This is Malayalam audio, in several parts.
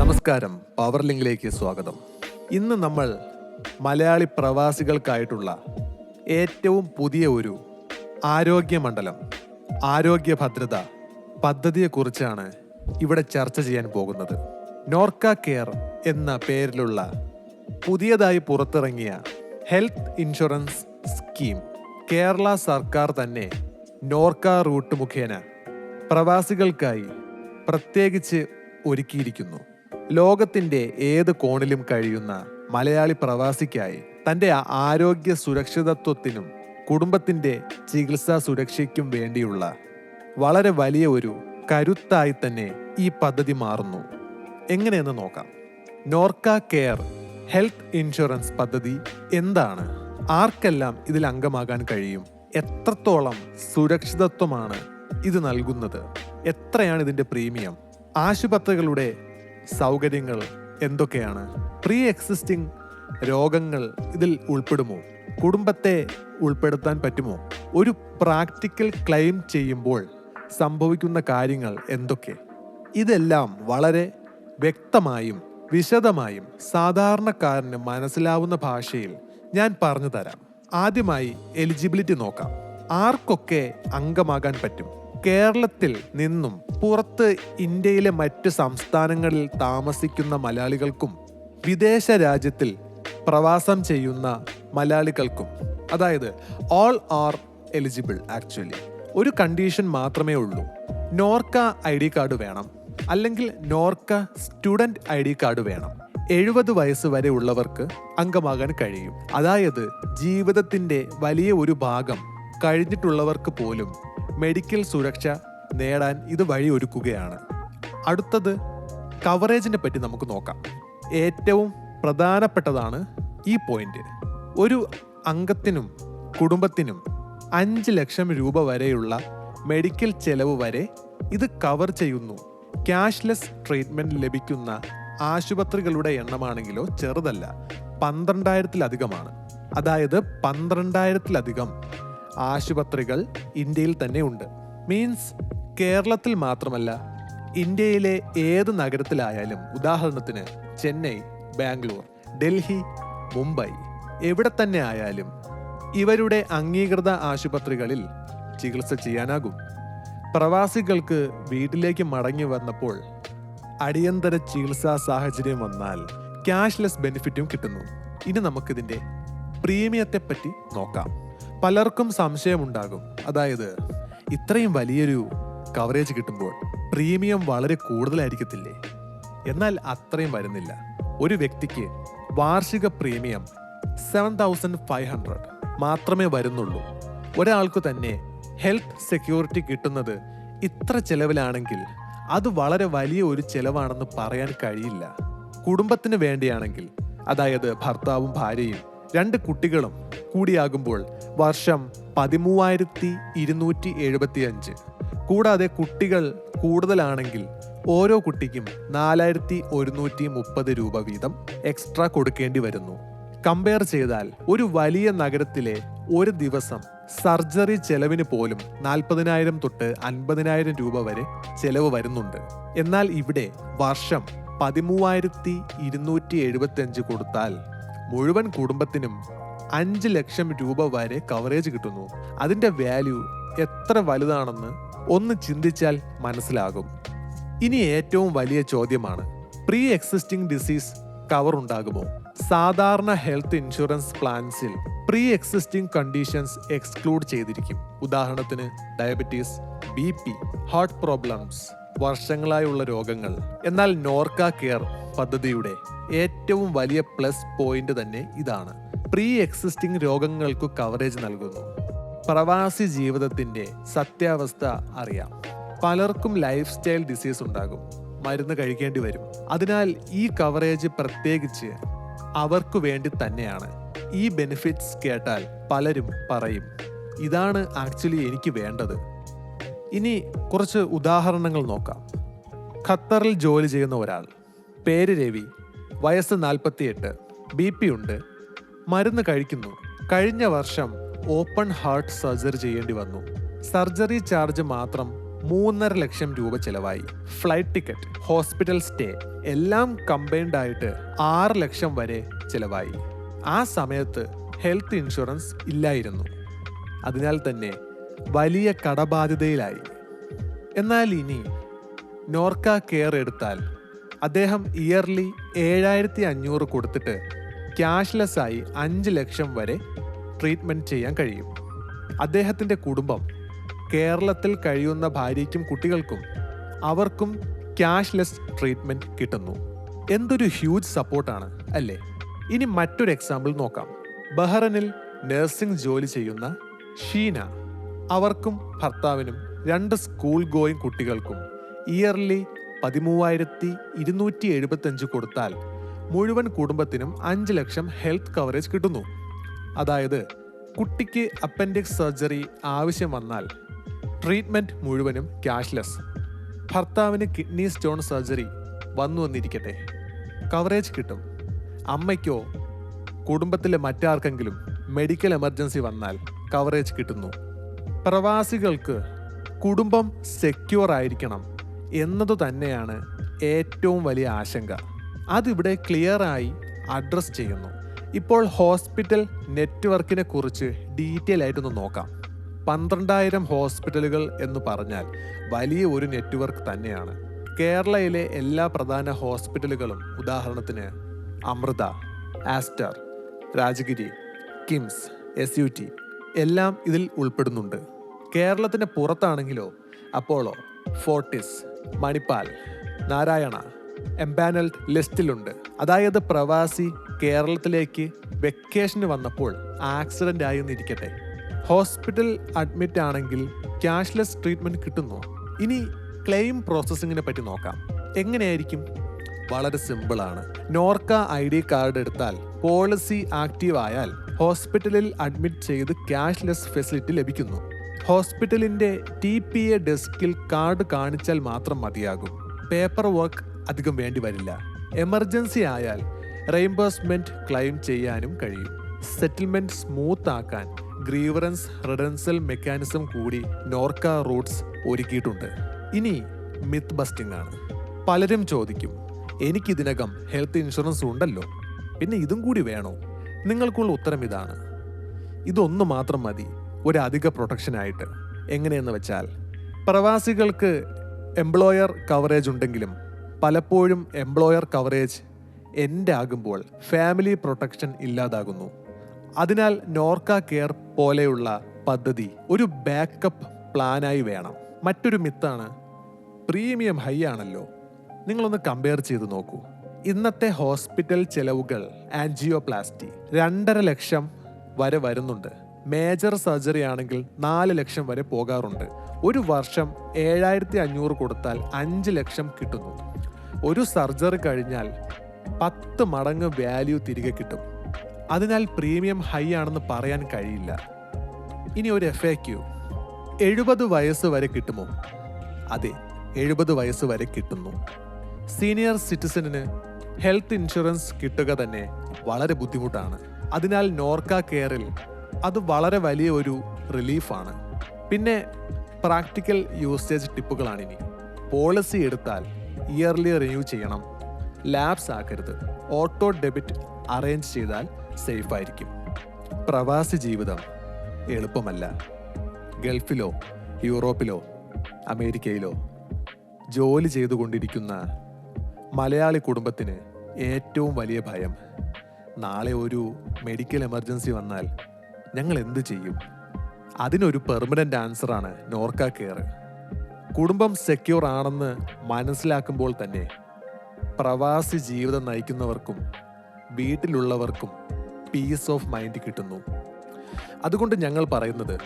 നമസ്കാരം. പവർലിംഗിലേക്ക് സ്വാഗതം. ഇന്ന് നമ്മൾ മലയാളി പ്രവാസികൾക്കായിട്ടുള്ള ഏറ്റവും പുതിയ ഒരു ആരോഗ്യ മണ്ഡലം ആരോഗ്യ ഭദ്രത പദ്ധതിയെക്കുറിച്ചാണ് ഇവിടെ ചർച്ച ചെയ്യാൻ പോകുന്നത്. നോർക്ക കെയർ എന്ന പേരിലുള്ള പുതിയതായി പുറത്തിറങ്ങിയ ഹെൽത്ത് ഇൻഷുറൻസ് സ്കീം കേരള സർക്കാർ തന്നെ നോർക്ക റൂട്ട് മുഖേന പ്രവാസികൾക്കായി പ്രത്യേകിച്ച് ഒരുക്കിയിരിക്കുന്നു. ലോകത്തിന്റെ ഏത് കോണിലും കഴിയുന്ന മലയാളി പ്രവാസിക്കായി തന്റെ ആരോഗ്യ സുരക്ഷിതത്വത്തിനും കുടുംബത്തിന്റെ ചികിത്സാ സുരക്ഷയ്ക്കും വേണ്ടിയുള്ള വളരെ വലിയ ഒരു കരുത്തായി തന്നെ ഈ പദ്ധതി മാറുന്നു. എങ്ങനെയെന്ന് നോക്കാം. നോർക്ക കെയർ ഹെൽത്ത് ഇൻഷുറൻസ് പദ്ധതി എന്താണ്? ആർക്കെല്ലാം ഇതിൽ അംഗമാകാൻ കഴിയും? എത്രത്തോളം സുരക്ഷിതത്വമാണ് ഇത് നൽകുന്നത്? എത്രയാണ് ഇതിന്റെ പ്രീമിയം? ആശുപത്രികളുടെ സൗകര്യങ്ങൾ എന്തൊക്കെയാണ്? പ്രീ എക്സിസ്റ്റിംഗ് രോഗങ്ങൾ ഇതിൽ ഉൾപ്പെടുമോ? കുടുംബത്തെ ഉൾപ്പെടുത്താൻ പറ്റുമോ? ഒരു പ്രാക്ടിക്കൽ ക്ലെയിം ചെയ്യുമ്പോൾ സംഭവിക്കുന്ന കാര്യങ്ങൾ എന്തൊക്കെ? ഇതെല്ലാം വളരെ വ്യക്തമായും വിശദമായും സാധാരണക്കാരന് മനസ്സിലാവുന്ന ഭാഷയിൽ ഞാൻ പറഞ്ഞു തരാം ആദ്യമായി എലിജിബിലിറ്റി നോക്കാം. ആർക്കൊക്കെ അംഗമാകാൻ പറ്റും? കേരളത്തിൽ നിന്നും പുറത്ത് ഇന്ത്യയിലെ മറ്റ് സംസ്ഥാനങ്ങളിൽ താമസിക്കുന്ന മലയാളികൾക്കും വിദേശ രാജ്യത്തിൽ പ്രവാസം ചെയ്യുന്ന മലയാളികൾക്കും അതായത് ഓൾ ആർ എലിജിബിൾ ആക്ച്വലി ഒരു കണ്ടീഷൻ മാത്രമേ ഉള്ളൂ. നോർക്ക ഐ ഡി കാർഡ് വേണം. അല്ലെങ്കിൽ NORKA student I D card വേണം. എഴുപത് വയസ്സ് വരെ ഉള്ളവർക്ക് അംഗമാകാൻ കഴിയും. അതായത് ജീവിതത്തിന്റെ വലിയ ഒരു ഭാഗം കഴിഞ്ഞിട്ടുള്ളവർക്ക് പോലും മെഡിക്കൽ സുരക്ഷ നേടാൻ ഇത് വഴിയൊരുക്കുകയാണ് അടുത്തത് കവറേജിനെ പറ്റി നമുക്ക് നോക്കാം. ഏറ്റവും പ്രധാനപ്പെട്ടതാണ് ഈ പോയിന്റ് ഒരു അംഗത്തിനും കുടുംബത്തിനും അഞ്ച് ലക്ഷം രൂപ വരെയുള്ള മെഡിക്കൽ ചെലവ് വരെ ഇത് കവർ ചെയ്യുന്നു. ക്യാഷ്ലെസ് ട്രീറ്റ്മെന്റ് ലഭിക്കുന്ന ആശുപത്രികളുടെ എണ്ണമാണെങ്കിലോ ചെറുതല്ല പന്ത്രണ്ടായിരത്തിലധികമാണ്. അതായത് പന്ത്രണ്ടായിരത്തിലധികം ആശുപത്രികൾ ഇന്ത്യയിൽ തന്നെ ഉണ്ട്. മീൻസ് കേരളത്തിൽ മാത്രമല്ല ഇന്ത്യയിലെ ഏത് നഗരത്തിലായാലും ഉദാഹരണത്തിന് ചെന്നൈ ബാംഗ്ലൂർ ഡൽഹി മുംബൈ എവിടെ തന്നെ ആയാലും ഇവരുടെ അംഗീകൃത ആശുപത്രികളിൽ ചികിത്സ ചെയ്യാനാകും. പ്രവാസികൾക്ക് വീട്ടിലേക്ക് മടങ്ങി വന്നപ്പോൾ അടിയന്തര ചികിത്സാ സാഹചര്യം വന്നാൽ ക്യാഷ്ലെസ് ബെനിഫിറ്റും കിട്ടുന്നു. ഇനി നമുക്കിതിന്റെ പ്രീമിയത്തെപ്പറ്റി നോക്കാം. പലർക്കും സംശയമുണ്ടാകും. അതായത് ഇത്രയും വലിയൊരു കവറേജ് കിട്ടുമ്പോൾ പ്രീമിയം വളരെ കൂടുതലായിരിക്കത്തില്ലേ? എന്നാൽ അത്രയും വരുന്നില്ല. ഒരു വ്യക്തിക്ക് വാർഷിക premium seven thousand five hundred മാത്രമേ വരുന്നുള്ളൂ. ഒരാൾക്ക് തന്നെ ഹെൽത്ത് സെക്യൂരിറ്റി കിട്ടുന്നത് ഇത്ര ചെലവിലാണെങ്കിൽ അത് വളരെ വലിയ ഒരു ചെലവാണെന്ന് പറയാൻ കഴിയില്ല. കുടുംബത്തിന് വേണ്ടിയാണെങ്കിൽ അതായത് ഭർത്താവും ഭാര്യയും രണ്ട് കുട്ടികളും കൂടിയാകുമ്പോൾ വർഷം പതിമൂവായിരത്തി ഇരുന്നൂറ്റി എഴുപത്തി അഞ്ച് കൂടാതെ കുട്ടികൾ കൂടുതലാണെങ്കിൽ ഓരോ കുട്ടിക്കും നാലായിരത്തി ഒരുന്നൂറ്റി മുപ്പത് രൂപ വീതം എക്സ്ട്രാ കൊടുക്കേണ്ടി വരുന്നു. കമ്പയർ ചെയ്താൽ ഒരു വലിയ നഗരത്തിലെ ഒരു ദിവസം സർജറി ചെലവിന് പോലും നാൽപ്പതിനായിരം തൊട്ട് അൻപതിനായിരം രൂപ വരെ ചെലവ് വരുന്നുണ്ട്. എന്നാൽ ഇവിടെ വർഷം പതിമൂവായിരത്തി ഇരുന്നൂറ്റി എഴുപത്തി അഞ്ച് കൊടുത്താൽ മുഴുവൻ കുടുംബത്തിനും അഞ്ച് ലക്ഷം രൂപ വരെ കവറേജ് കിട്ടുന്നു. അതിന്റെ വാല്യൂ എത്ര വലുതാണെന്ന് ഒന്ന് ചിന്തിച്ചാൽ മനസ്സിലാകും. ഇനി ഏറ്റവും വലിയ ചോദ്യമാണ് പ്രീ എക്സിസ്റ്റിംഗ് ഡിസീസ് കവർ ഉണ്ടാകുമോ? സാധാരണ ഹെൽത്ത് ഇൻഷുറൻസ് പ്ലാൻസിൽ പ്രീ എക്സിസ്റ്റിംഗ് കണ്ടീഷൻസ് എക്സ്ക്ലൂഡ് ചെയ്തിരിക്കും. ഉദാഹരണത്തിന് diabetes B P heart problems വർഷങ്ങളായുള്ള രോഗങ്ങൾ. എന്നാൽ നോർക്ക കെയർ പദ്ധതിയുടെ ഏറ്റവും വലിയ പ്ലസ് പോയിന്റ് തന്നെ ഇതാണ്. പ്രീ എക്സിസ്റ്റിംഗ് രോഗങ്ങൾക്കു കവറേജ് നൽകുന്നു. പ്രവാസി ജീവിതത്തിന്റെ സത്യാവസ്ഥ അറിയാം. പലർക്കും ലൈഫ് സ്റ്റൈൽ ഡിസീസ് ഉണ്ടാകും. മരുന്ന് കഴിക്കേണ്ടി വരും. അതിനാൽ ഈ കവറേജ് പ്രത്യേകിച്ച് അവർക്ക് വേണ്ടി തന്നെയാണ്. ഈ ബെനിഫിറ്റ്സ് കേട്ടാൽ പലരും പറയും ഇതാണ് ആക്ച്വലി എനിക്ക് വേണ്ടത്. ഇനി കുറച്ച് ഉദാഹരണങ്ങൾ നോക്കാം. ഖത്തറിൽ ജോലി ചെയ്യുന്ന ഒരാൾ. പേര് രവി. വയസ്സ് നാൽപ്പത്തിയെട്ട്. ബി പി ഉണ്ട്. മരുന്ന് കഴിക്കുന്നു. കഴിഞ്ഞ വർഷം ഓപ്പൺ ഹാർട്ട് സർജറി ചെയ്യേണ്ടി വന്നു. സർജറി ചാർജ് മാത്രം മൂന്നര ലക്ഷം രൂപ ചെലവായി. ഫ്ലൈറ്റ് ടിക്കറ്റ് ഹോസ്പിറ്റൽ സ്റ്റേ എല്ലാം കമ്പൈൻഡ് ആയിട്ട് ആറ് ലക്ഷം വരെ ചിലവായി. ആ സമയത്ത് ഹെൽത്ത് ഇൻഷുറൻസ് ഇല്ലായിരുന്നു. അതിനാൽ തന്നെ വലിയ കടബാധ്യതയിലായി. എന്നാൽ ഇനി നോർക്ക കെയർ എടുത്താൽ അദ്ദേഹം ഇയർലി ഏഴായിരത്തി അഞ്ഞൂറ് കൊടുത്തിട്ട് ക്യാഷ്ലെസ് ആയി അഞ്ച് ലക്ഷം വരെ ട്രീറ്റ്മെന്റ് ചെയ്യാൻ കഴിയും. അദ്ദേഹത്തിന്റെ കുടുംബം കേരളത്തിൽ കഴിയുന്ന ഭാര്യയ്ക്കും കുട്ടികൾക്കും അവർക്കും ക്യാഷ്ലെസ് ട്രീറ്റ്മെന്റ് കിട്ടുന്നു. എന്തൊരു ഹ്യൂജ് സപ്പോർട്ടാണ് അല്ലേ? ഇനി മറ്റൊരു എക്സാമ്പിൾ നോക്കാം. ബഹ്റനിൽ നഴ്സിംഗ് ജോലി ചെയ്യുന്ന ഷീന. അവർക്കും ഭർത്താവിനും രണ്ട് സ്കൂൾ ഗോയിങ് കുട്ടികൾക്കും ഇയർലി പതിമൂവായിരത്തി ഇരുന്നൂറ്റി എഴുപത്തഞ്ച് കൊടുത്താൽ മുഴുവൻ കുടുംബത്തിനും അഞ്ച് ലക്ഷം ഹെൽത്ത് കവറേജ് കിട്ടുന്നു. അതായത് കുട്ടിക്ക് അപ്പൻഡിക്സ് സർജറി ആവശ്യം വന്നാൽ ട്രീറ്റ്മെന്റ് മുഴുവനും ക്യാഷ്ലെസ് ഭർത്താവിന് കിഡ്നി സ്റ്റോൺ സർജറി വന്നു വന്നിരിക്കട്ടെ. കവറേജ് കിട്ടും. അമ്മയ്ക്കോ കുടുംബത്തിലെ മറ്റാർക്കെങ്കിലും മെഡിക്കൽ എമർജൻസി വന്നാൽ കവറേജ് കിട്ടുന്നു. പ്രവാസികൾക്ക് കുടുംബം സെക്യൂർ ആയിരിക്കണം എന്നതു തന്നെയാണ് ഏറ്റവും വലിയ ആശങ്ക. അതിവിടെ ക്ലിയറായി അഡ്രസ് ചെയ്യുന്നു. ഇപ്പോൾ ഹോസ്പിറ്റൽ നെറ്റ്വർക്കിനെ കുറിച്ച് ഡീറ്റെയിൽ ആയിട്ടൊന്ന് നോക്കാം. പന്ത്രണ്ടായിരം ഹോസ്പിറ്റലുകൾ എന്ന് പറഞ്ഞാൽ വലിയ ഒരു നെറ്റ്വർക്ക് തന്നെയാണ്. കേരളയിലെ എല്ലാ പ്രധാന ഹോസ്പിറ്റലുകളും ഉദാഹരണത്തിന് Amrita Aster Rajagiri KIMS S U T എല്ലാം ഇതിൽ ഉൾപ്പെടുന്നുണ്ട്. കേരളത്തിന് പുറത്താണെങ്കിലോ Apollo Fortis Manipal Narayana empanelled ലിസ്റ്റിലുണ്ട് അതായത് പ്രവാസി കേരളത്തിലേക്ക് വെക്കേഷന് വന്നപ്പോൾ ആക്സിഡന്റ് ആയി എന്നിരിക്കട്ടെ ഹോസ്പിറ്റൽ അഡ്മിറ്റ് ആണെങ്കിൽ ക്യാഷ്ലെസ് ട്രീറ്റ്മെന്റ് കിട്ടുന്നു? ഇനി ക്ലെയിം പ്രോസസ്സിങ്ങിനെ പറ്റി നോക്കാം. എങ്ങനെയായിരിക്കും? വളരെ സിമ്പിളാണ് നോർക്ക ഐ ഡി കാർഡ് എടുത്താൽ പോളിസി ആക്റ്റീവ് ആയാൽ ഹോസ്പിറ്റലിൽ അഡ്മിറ്റ് ചെയ്ത് ക്യാഷ്ലെസ് ഫെസിലിറ്റി ലഭിക്കുന്നു. ഹോസ്പിറ്റലിന്റെ ടി പി എ ഡെസ്കിൽ കാർഡ് കാണിച്ചാൽ മാത്രം മതിയാകും. പേപ്പർ വർക്ക് അധികം വേണ്ടി വരില്ല. എമർജൻസി ആയാൽ റെയിംബേഴ്സ്മെന്റ് ക്ലെയിം ചെയ്യാനും കഴിയും. സെറ്റിൽമെന്റ് സ്മൂത്ത് ആക്കാൻ ഗ്രീവറൻസ് റിഡൻസൽ മെക്കാനിസം കൂടി നോർക്ക റൂട്ട്സ് ഒരുക്കിയിട്ടുണ്ട്. ഇനി മിത്ത് ബസ്റ്റിംഗ് ആണ്. പലരും ചോദിക്കും എനിക്കിതിനകം ഹെൽത്ത് ഇൻഷുറൻസ് ഉണ്ടല്ലോ. പിന്നെ ഇതും കൂടി വേണോ? നിങ്ങൾക്കുള്ള ഉത്തരം ഇതാണ്. ഇതൊന്നു മാത്രം മതി ഒരു അധിക പ്രൊട്ടക്ഷനായിട്ട് എങ്ങനെയെന്ന് വെച്ചാൽ പ്രവാസികൾക്ക് എംപ്ലോയർ കവറേജ് ഉണ്ടെങ്കിലും പലപ്പോഴും എംപ്ലോയർ കവറേജ് എൻഡ് ആകുമ്പോൾ ഫാമിലി പ്രൊട്ടക്ഷൻ ഇല്ലാതാകുന്നു. അതിനാൽ നോർക്ക കെയർ പോലെയുള്ള പദ്ധതി ഒരു ബാക്കപ്പ് പ്ലാനായി വേണം. മറ്റൊരു മിത്താണ് പ്രീമിയം ഹൈ ആണല്ലോ. നിങ്ങളൊന്ന് കമ്പയർ ചെയ്ത് നോക്കൂ. ഇന്നത്തെ ഹോസ്പിറ്റൽ ചെലവുകൾ ആൻജിയോപ്ലാസ്റ്റി രണ്ടര ലക്ഷം വരെ വരുന്നുണ്ട്. മേജർ സർജറി ആണെങ്കിൽ നാല് ലക്ഷം വരെ പോകാറുണ്ട്. ഒരു വർഷം ഏഴായിരത്തി അഞ്ഞൂറ് കൊടുത്താൽ അഞ്ച് ലക്ഷം കിട്ടുന്നു. ഒരു സർജറി കഴിഞ്ഞാൽ പത്ത് മടങ്ങ് വാല്യൂ തിരികെ കിട്ടും. അതിനാൽ പ്രീമിയം ഹൈ ആണെന്ന് പറയാൻ കഴിയില്ല. ഇനി ഒരു എഫ് എ ക്യു എഴുപത് വയസ്സ് വരെ കിട്ടുമോ? അതെ എഴുപത് വയസ്സ് വരെ കിട്ടുന്നു. സീനിയർ സിറ്റിസണിന് ഹെൽത്ത് ഇൻഷുറൻസ് കിട്ടുക തന്നെ വളരെ ബുദ്ധിമുട്ടാണ്. അതിനാൽ നോർക്ക കെയറിൽ അത് വളരെ വലിയ ഒരു റിലീഫാണ് പിന്നെ പ്രാക്ടിക്കൽ യൂസേജ് ടിപ്പുകളാണിനി പോളിസി എടുത്താൽ ഇയർലി റിന്യൂ ചെയ്യണം. ലാബ്സ് ആക്കരുത്. ഓട്ടോ ഡെബിറ്റ് അറേഞ്ച് ചെയ്താൽ സേഫ് ആയിരിക്കും. പ്രവാസി ജീവിതം എളുപ്പമല്ല. ഗൾഫിലോ യൂറോപ്പിലോ അമേരിക്കയിലോ ജോലി ചെയ്തുകൊണ്ടിരിക്കുന്ന മലയാളി കുടുംബത്തിന് ഏറ്റവും വലിയ ഭയം നാളെ ഒരു മെഡിക്കൽ എമർജൻസി വന്നാൽ ഞങ്ങൾ എന്ത് ചെയ്യും? അതിനൊരു പെർമനന്റ് ആൻസറാണ് നോർക്ക കെയർ. കുടുംബം സെക്യൂർ ആണെന്ന് മനസ്സിലാക്കുമ്പോൾ തന്നെ പ്രവാസി ജീവിതം നയിക്കുന്നവർക്കും വീട്ടിലുള്ളവർക്കും പീസ് ഓഫ് മൈൻഡ് കിട്ടുന്നു. അതുകൊണ്ട് ഞങ്ങൾ പറയുന്നത്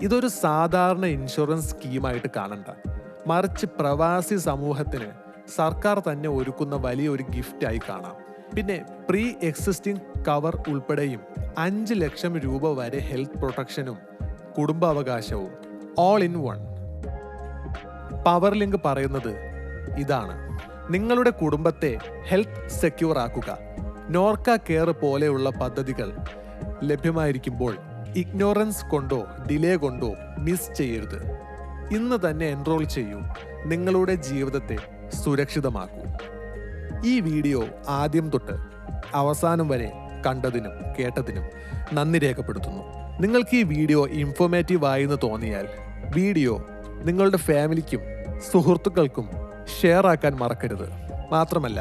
ഇതൊരു സാധാരണ ഇൻഷുറൻസ് സ്കീമായിട്ട് കാണണ്ട. മറിച്ച് പ്രവാസി സമൂഹത്തിന് സർക്കാർ തന്നെ ഒരുക്കുന്ന വലിയൊരു ഗിഫ്റ്റായി കാണാം. പിന്നെ പ്രീ എക്സിസ്റ്റിംഗ് കവർ ഉൾപ്പെടെയും അഞ്ച് ലക്ഷം രൂപ വരെ ഹെൽത്ത് പ്രൊട്ടക്ഷനും കുടുംബാവകാശവും all in one power link പറയുന്നത് ഇതാണ്. നിങ്ങളുടെ കുടുംബത്തെ ഹെൽത്ത് സെക്യൂർ ആക്കുക. നോർക്ക കെയർ പോലെയുള്ള പദ്ധതികൾ ലഭ്യമായിരിക്കുമ്പോൾ ഇഗ്നോറൻസ് കൊണ്ടോ ഡിലേ കൊണ്ടോ മിസ് ചെയ്യരുത്. ഇന്ന് തന്നെ എൻറോൾ ചെയ്യൂ. നിങ്ങളുടെ ജീവിതത്തെ സുരക്ഷിതമാക്കൂ. ഈ വീഡിയോ ആദ്യം തൊട്ട് അവസാനം വരെ കണ്ടതിനും കേട്ടതിനും നന്ദി രേഖപ്പെടുത്തുന്നു. നിങ്ങൾക്ക് ഈ വീഡിയോ ഇൻഫോർമേറ്റീവ് ആയി എന്ന് തോന്നിയാൽ വീഡിയോ നിങ്ങളുടെ ഫാമിലിക്കും സുഹൃത്തുക്കൾക്കും ഷെയർ ആക്കാൻ മറക്കരുത്. മാത്രമല്ല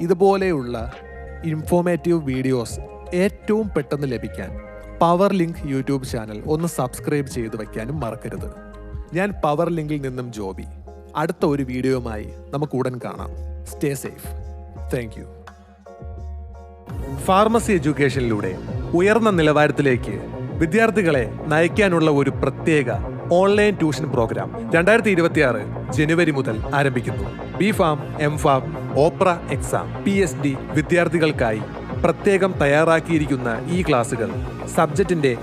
ഇതുപോലെയുള്ള ഇൻഫോർമേറ്റീവ് വീഡിയോസ് ഏറ്റവും പെട്ടെന്ന് ലഭിക്കാൻ പവർ ലിങ്ക് യൂട്യൂബ് ചാനൽ ഒന്ന് സബ്സ്ക്രൈബ് ചെയ്ത് വയ്ക്കാനും മറക്കരുത്. ഞാൻ പവർ ലിങ്കിൽ നിന്നും ജോബി. അടുത്ത ഒരു വീഡിയോയുമായി നമുക്ക് ഉടൻ കാണാം. Stay safe thank you pharmacy എഡ്യൂക്കേഷനിലൂടെ ഉയർന്ന നിലവാരത്തിലേക്ക് വിദ്യാർത്ഥികളെ നയിക്കാനുള്ള ഒരു പ്രത്യേക ഓൺലൈൻ ട്യൂഷൻ പ്രോഗ്രാം രണ്ടായിരത്തി ഇരുപത്തിയാറ് ജനുവരി മുതൽ ആരംഭിക്കുന്നു. ബി ഫാം എം ഫാം ഓപ്ര എക്സാം പി എസ് ഡി വിദ്യാർത്ഥികൾക്കായി പ്രത്യേകം തയ്യാറാക്കിയിരിക്കുന്ന ഈ ക്ലാസുകൾ സബ്ജക്റ്റിന്റെ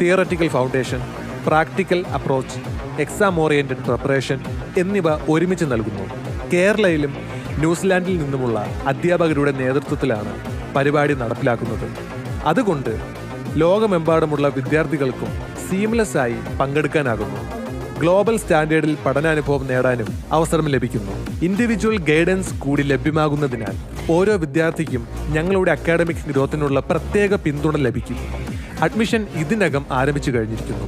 theoretical foundation practical approach exam oriented preparation എന്നിവ ഒരുമിച്ച് നൽകുന്നു. കേരളയിലും ന്യൂസിലാൻഡിൽ നിന്നുമുള്ള അധ്യാപകരുടെ നേതൃത്വത്തിലാണ് പരിപാടി നടപ്പിലാക്കുന്നത്. അതുകൊണ്ട് ലോകമെമ്പാടുമുള്ള വിദ്യാർത്ഥികൾക്കും സീംലെസ് ആയി പങ്കെടുക്കാനാകുന്നു. ഗ്ലോബൽ സ്റ്റാൻഡേർഡിൽ പഠനാനുഭവം നേടാനും അവസരം ലഭിക്കുന്നു. ഇൻഡിവിജ്വൽ ഗൈഡൻസ് കൂടി ലഭ്യമാകുന്നതിനാൽ ഓരോ വിദ്യാർത്ഥിക്കും ഞങ്ങളുടെ അക്കാഡമിക് ഗ്രോത്തിനുള്ള പ്രത്യേക പിന്തുണ ലഭിക്കും. അഡ്മിഷൻ ഇതിനകം ആരംഭിച്ചു കഴിഞ്ഞിരിക്കുന്നു.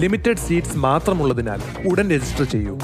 ലിമിറ്റഡ് സീറ്റ്സ് മാത്രമുള്ളതിനാൽ ഉടൻ രജിസ്റ്റർ ചെയ്യൂ.